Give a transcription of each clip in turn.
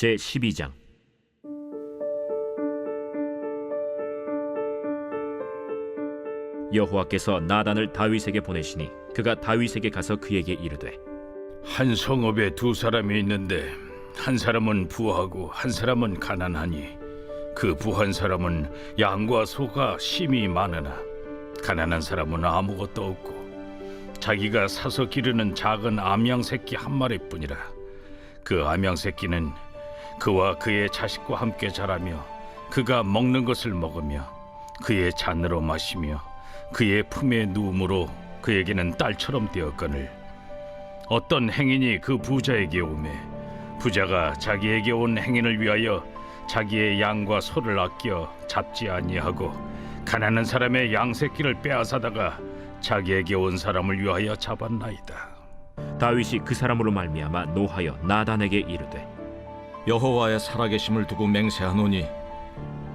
제 12장. 여호와께서 나단을 다윗에게 보내시니 그가 다윗에게 가서 그에게 이르되 한 성읍에 두 사람이 있는데 한 사람은 부하고 한 사람은 가난하니 그 부한 사람은 양과 소가 심히 많으나 가난한 사람은 아무것도 없고 자기가 사서 기르는 작은 암양 새끼 한 마리뿐이라. 그 암양 새끼는 그와 그의 자식과 함께 자라며 그가 먹는 것을 먹으며 그의 잔으로 마시며 그의 품에 누움으로 그에게는 딸처럼 되었거늘 어떤 행인이 그 부자에게 오매 부자가 자기에게 온 행인을 위하여 자기의 양과 소를 아껴 잡지 아니하고 가난한 사람의 양 새끼를 빼앗아다가 자기에게 온 사람을 위하여 잡았나이다. 다윗이 그 사람으로 말미암아 노하여 나단에게 이르되 여호와의 살아계심을 두고 맹세하노니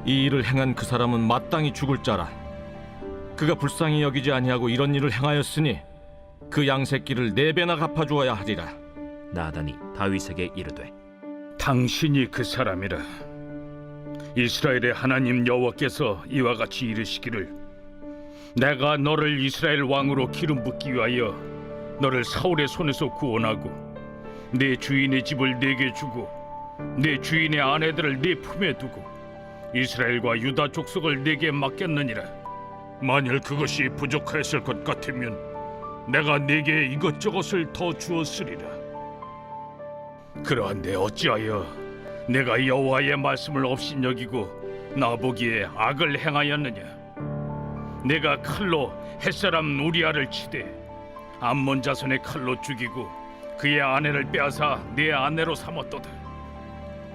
이 일을 행한 그 사람은 마땅히 죽을 자라 그가 불쌍히 여기지 아니하고 이런 일을 행하였으니 그 양새끼를 네 배나 갚아주어야 하리라 나단이 다윗에게 이르되 당신이 그 사람이라. 이스라엘의 하나님 여호와께서 이와 같이 이르시기를 내가 너를 이스라엘 왕으로 기름 붓기 위하여 너를 사울의 손에서 구원하고 내 주인의 집을 내게 주고 내 주인의 아내들을 네 품에 두고 이스라엘과 유다 족속을 내게 맡겼느니라. 만일 그것이 부족하였을 것 같으면 내가 네게 이것저것을 더 주었으리라. 그러한데 어찌하여 내가 여호와의 말씀을 업신여기고 나보기에 악을 행하였느냐? 내가 칼로 햇사람 우리아를 치되 암몬 자손의 칼로 죽이고 그의 아내를 빼앗아 내 아내로 삼았도다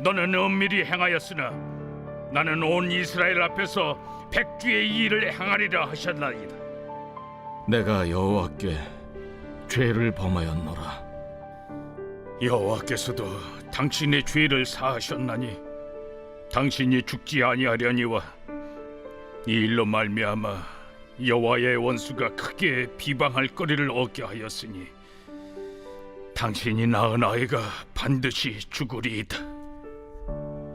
너는 은밀히 행하였으나 나는 온 이스라엘 앞에서 백주의 이 일을 행하리라 하셨나이다 내가 여호와께 죄를 범하였노라 여호와께서도 당신의 죄를 사하셨나니 당신이 죽지 아니하려니와 이 일로 말미암아 여호와의 원수가 크게 비방할 거리를 얻게 하였으니 당신이 낳은 아이가 반드시 죽으리이다.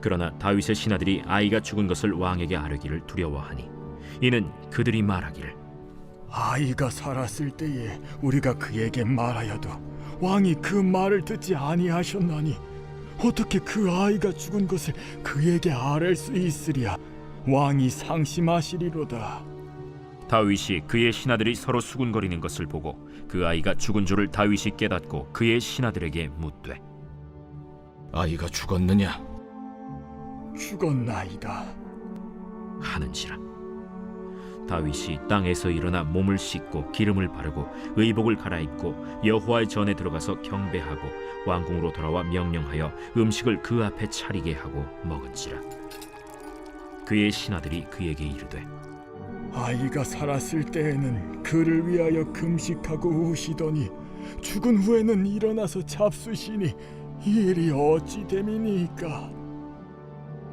그러나 다윗의 신하들이 아이가 죽은 것을 왕에게 아뢰기를 두려워하니 이는 그들이 말하기를 아이가 살았을 때에 우리가 그에게 말하여도 왕이 그 말을 듣지 아니하셨나니 어떻게 그 아이가 죽은 것을 그에게 아랠 수 있으랴? 왕이 상심하시리로다. 다윗이 그의 신하들이 서로 수군거리는 것을 보고 그 아이가 죽은 줄을 다윗이 깨닫고 그의 신하들에게 묻되 아이가 죽었느냐 죽었나이다. 하는지라. 다윗이 땅에서 일어나 몸을 씻고 기름을 바르고 의복을 갈아입고 여호와의 전에 들어가서 경배하고 왕궁으로 돌아와 명령하여 음식을 그 앞에 차리게 하고 먹은지라. 그의 신하들이 그에게 이르되 아이가 살았을 때에는 그를 위하여 금식하고 우시더니 죽은 후에는 일어나서 잡수시니 이 일이 어찌 됨이니까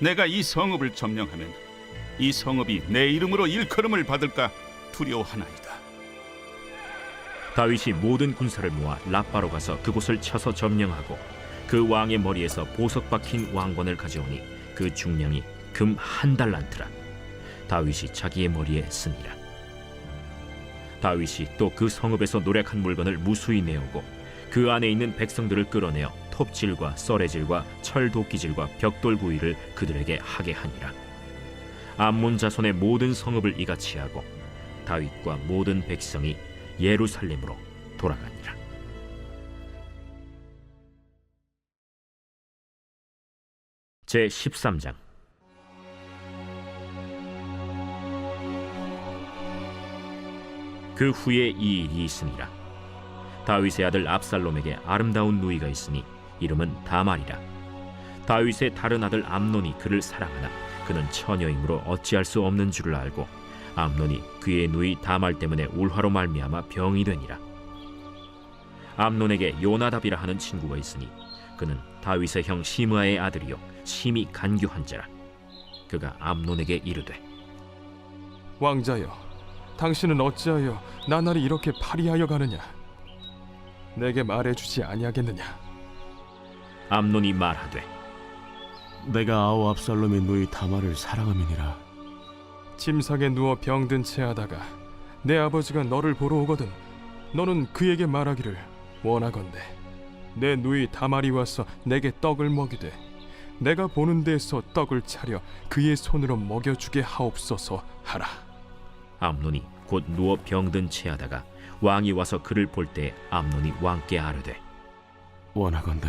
내가 이 성읍을 점령하면 이 성읍이 내 이름으로 일컬음을 받을까 두려워하나이다. 다윗이 모든 군사를 모아 라빠로 가서 그곳을 쳐서 점령하고 그 왕의 머리에서 보석 박힌 왕관을 가져오니 그 중량이 금 한 달란트라 다윗이 자기의 머리에 쓰니라 다윗이 또 그 성읍에서 노력한 물건을 무수히 내오고 그 안에 있는 백성들을 끌어내어 톱질과 썰애질과 철도끼질과 벽돌 구이를 그들에게 하게 하니라 암몬 자손의 모든 성읍을 이같이 하고 다윗과 모든 백성이 예루살렘으로 돌아가니라. 제 13장 그 후에 이 일이 있으니라. 다윗의 아들 압살롬에게 아름다운 누이가 있으니 이름은 다말이라. 다윗의 다른 아들 암논이 그를 사랑하나 그는 처녀이므로 어찌할 수 없는 줄을 알고 암논이 그의 누이 다말 때문에 울화로 말미암아 병이 되니라. 암논에게 요나답이라 하는 친구가 있으니 그는 다윗의 형 시므아의 아들이요 심히 간교한 자라. 그가 암논에게 이르되 왕자여, 당신은 어찌하여 나날이 이렇게 파리하여 가느냐? 내게 말해주지 아니하겠느냐? 암논이 말하되 내가 아우 압살롬의 누이 다말을 사랑함이니라. 침상에 누워 병든 채 하다가 내 아버지가 너를 보러 오거든 너는 그에게 말하기를 원하건대 내 누이 다말이 와서 내게 떡을 먹이되 내가 보는 데에서 떡을 차려 그의 손으로 먹여주게 하옵소서 하라. 암논이 곧 누워 병든 채하다가 왕이 와서 그를 볼 때 암논이 왕께 아뢰되 원하건대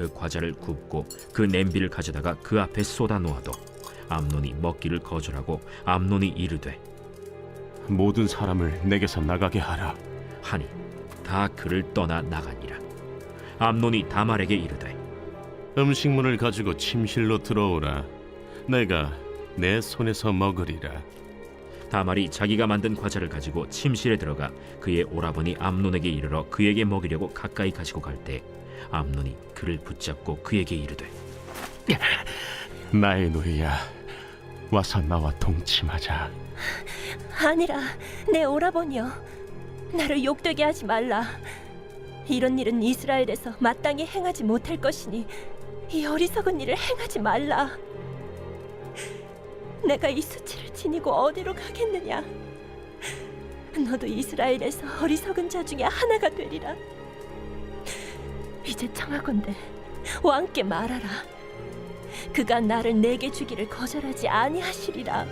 그 과자를 굽고 그 냄비를 가져다가 그 앞에 쏟아 놓아도 암논이 먹기를 거절하고 암논이 이르되 모든 사람을 내게서 나가게 하라. 하니 다 그를 떠나 나가니라. 암논이 다말에게 이르되 음식물을 가지고 침실로 들어오라. 내가 내 손에서 먹으리라. 다말이 자기가 만든 과자를 가지고 침실에 들어가 그의 오라버니 암논에게 이르러 그에게 먹이려고 가까이 가지고 갈 때 암논이 그를 붙잡고 그에게 이르되 나의 누이야 와서 나와 동침하자. 아니라 내 오라버니여 나를 욕되게 하지 말라. 이런 일은 이스라엘에서 마땅히 행하지 못할 것이니 이 어리석은 일을 행하지 말라. 내가 이 수치를 지니고 어디로 가겠느냐? 너도 이스라엘에서 어리석은 자 중에 하나가 되리라 이제 청하건대 왕께 말하라. 그가 나를 내게 주기를 거절하지 아니하시리라.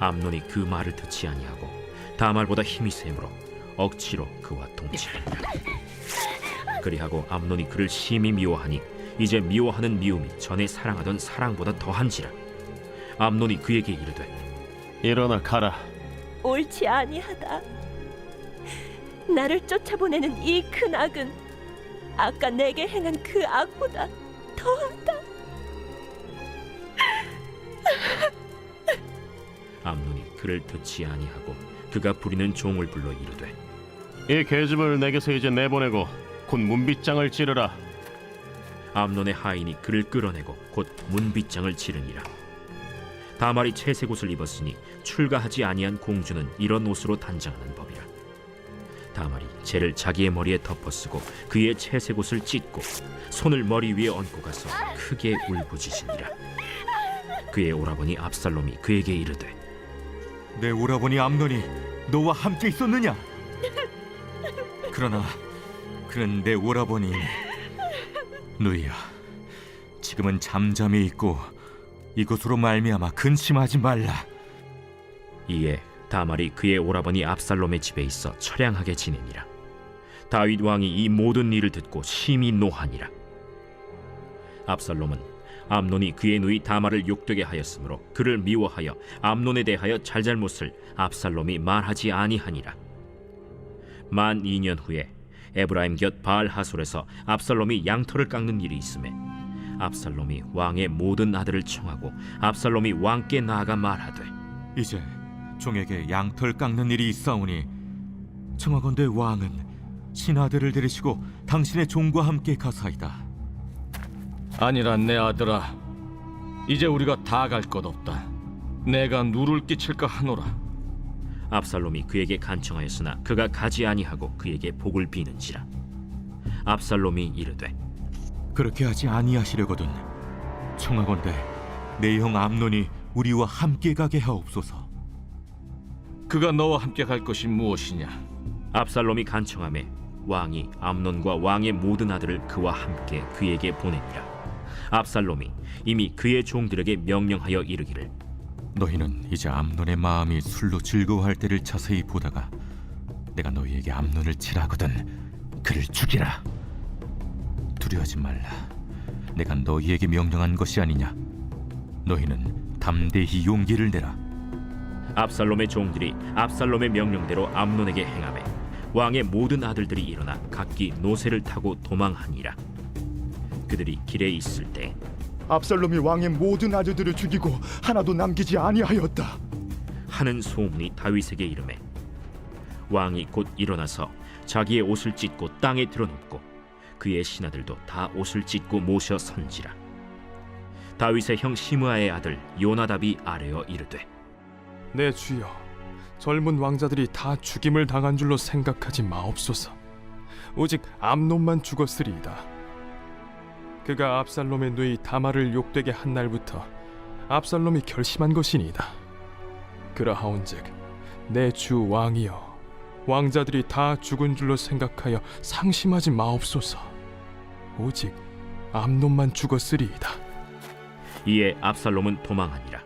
암논이 그 말을 듣지 아니하고 다말보다 힘이 세므로 억지로 그와 동침하니라 그리하고 암논이 그를 심히 미워하니 이제 미워하는 미움이 전에 사랑하던 사랑보다 더한지라. 암논이 그에게 이르되 일어나 가라. 옳지 아니하다. 나를 쫓아보내는 이 큰 악은 아까 내게 행한 그 악보다 더하다. 암논이 그를 듣지 아니하고 그가 부리는 종을 불러 이르되 이 계집을 내게서 이제 내보내고 곧 문빗장을 찌르라 암논의 하인이 그를 끌어내고 곧 문빗장을 치르니라. 다말이 채색 옷을 입었으니 출가하지 아니한 공주는 이런 옷으로 단장하는 법이라. 다말이 재를 자기의 머리에 덮어쓰고 그의 채색 옷을 찢고 손을 머리 위에 얹고 가서 크게 울부짖으니라 그의 오라버니 압살롬이 그에게 이르되 내 오라버니 암논이 너와 함께 있었느냐? 그러나 그는 내 오라버니 누이야 지금은 잠잠히 있고 이것으로 말미암아 근심하지 말라 이에 다말이 그의 오라버니 압살롬의 집에 있어 처량하게 지내니라. 다윗 왕이 이 모든 일을 듣고 심히 노하니라. 압살롬은 암논이 그의 누이 다말을 욕되게 하였으므로 그를 미워하여 암논에 대하여 잘잘못을 압살롬이 말하지 아니하니라. 만 2년 후에 에브라임 곁 바알 하솔에서 압살롬이 양털을 깎는 일이 있음에 압살롬이 왕의 모든 아들을 청하고 압살롬이 왕께 나아가 말하되 이제 종에게 양털 깎는 일이 있사오니 청하건대 왕은 신하들을 데리시고 당신의 종과 함께 가사이다. 아니라 내 아들아 이제 우리가 다 갈 것 없다. 내가 누를 끼칠까 하노라. 압살롬이 그에게 간청하였으나 그가 가지 아니하고 그에게 복을 비는지라. 압살롬이 이르되 그렇게 하지 아니하시려거든. 청하건대 내 형 암논이 우리와 함께 가게 하옵소서 그가 너와 함께 갈 것이 무엇이냐? 압살롬이 간청함에 왕이 암논과 왕의 모든 아들을 그와 함께 그에게 보내니라. 압살롬이 이미 그의 종들에게 명령하여 이르기를. 너희는 이제 암논의 마음이 술로 즐거워할 때를 자세히 보다가 내가 너희에게 암논을 치라거든 그를 죽이라. 두려워하지 말라. 내가 너희에게 명령한 것이 아니냐? 너희는 담대히 용기를 내라 압살롬의 종들이 압살롬의 명령대로 암논에게 행하매 왕의 모든 아들들이 일어나 각기 노새를 타고 도망하니라 그들이 길에 있을 때 압살롬이 왕의 모든 아들들을 죽이고 하나도 남기지 아니하였다. 하는 소문이 다윗에게 이르매 왕이 곧 일어나서 자기의 옷을 찢고 땅에 드러눕고 그의 신하들도 다 옷을 찢고 모셔 선지라 다윗의 형 시므아의 아들 요나답이 아뢰어 이르되 내 주여 젊은 왕자들이 다 죽임을 당한 줄로 생각하지 마옵소서. 오직 암논만 죽었으리이다. 그가 압살롬의 누이 다말을 욕되게 한 날부터 압살롬이 결심한 것이니이다. 그러하온즉 내 주 왕이여 왕자들이 다 죽은 줄로 생각하여 상심하지 마옵소서. 오직 암논만 죽었으리이다. 이에 압살롬은 도망하니라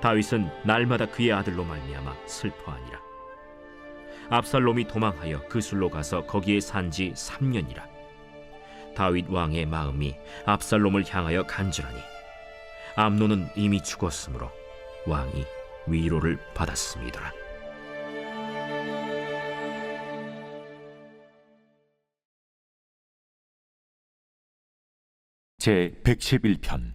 다윗은 날마다 그의 아들로 말미암아 슬퍼하니라. 압살롬이 도망하여 그술로 가서 거기에 산 지 3년이라. 다윗 왕의 마음이 압살롬을 향하여 간절하니 암논은 이미 죽었으므로 왕이 위로를 받았습니다. 제 111편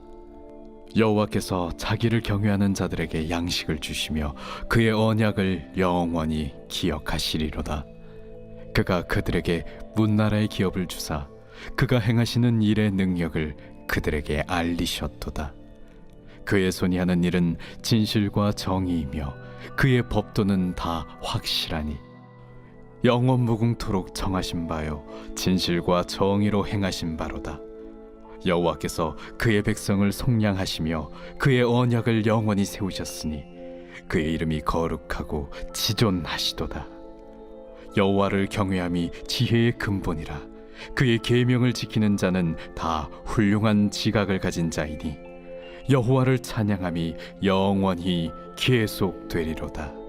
여호와께서 자기를 경외하는 자들에게 양식을 주시며 그의 언약을 영원히 기억하시리로다. 그가 그들에게 문나라의 기업을 주사 그가 행하시는 일의 능력을 그들에게 알리셨도다. 그의 손이 하는 일은 진실과 정의이며 그의 법도는 다 확실하니 영원 무궁토록 정하신 바요 진실과 정의로 행하신 바로다. 여호와께서 그의 백성을 속량하시며 그의 언약을 영원히 세우셨으니 그의 이름이 거룩하고 지존하시도다. 여호와를 경외함이 지혜의 근본이라 그의 계명을 지키는 자는 다 훌륭한 지각을 가진 자이니 여호와를 찬양함이 영원히 계속되리로다